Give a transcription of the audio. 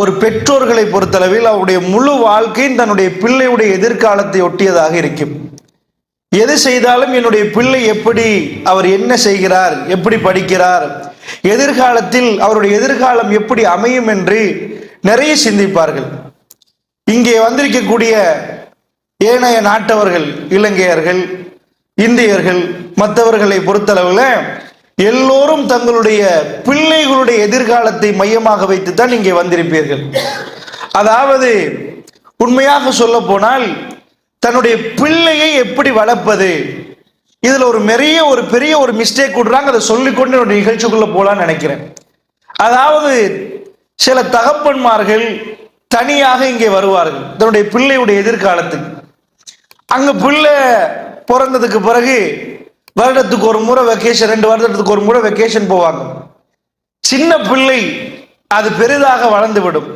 ஒரு பெற்றோர்களை பொறுத்தளவில் அவருடைய முழு வாழ்க்கையும் தன்னுடைய பிள்ளையுடைய எதிர்காலத்தை ஒட்டியதாக இருக்கும். எது செய்தாலும் என்னுடைய பிள்ளை எப்படி அவர் என்ன செய்கிறார் எப்படி படிக்கிறார் எதிர்காலத்தில் அவருடைய எதிர்காலம் எப்படி அமையும் என்று நிறைய சிந்திப்பார்கள். இங்கே வந்திருக்கக்கூடிய ஏனைய நாட்டவர்கள் இலங்கையர்கள் இந்தியர்கள் மற்றவர்களை பொறுத்தளவில் எல்லோரும் தங்களுடைய பிள்ளைகளுடைய எதிர்காலத்தை மையமாக வைத்துத்தான் இங்கே வந்திருப்பீர்கள். அதாவது உண்மையாக சொல்ல போனால் தன்னுடைய பிள்ளையை எப்படி வளர்ப்பது? இதுல ஒரு நிறைய ஒரு பெரிய ஒரு மிஸ்டேக் விடுறாங்க. அதை சொல்லிக்கொண்டு என்னுடைய நிகழ்ச்சிக்குள்ள போலான்னு நினைக்கிறேன். அதாவது சில தகப்பன்மார்கள் தனியாக இங்கே வருவார்கள். தன்னுடைய பிள்ளையுடைய எதிர்காலத்துக்கு. அங்க பிள்ளை பிறந்ததுக்கு பிறகு வருடத்துக்கு ஒரு முறை வெக்கேஷன் ரெண்டு வருடத்துக்கு ஒரு முறை வெக்கேஷன் போவாங்க. சின்ன பிள்ளை அது பெரிதாக வளர்ந்து விடும்.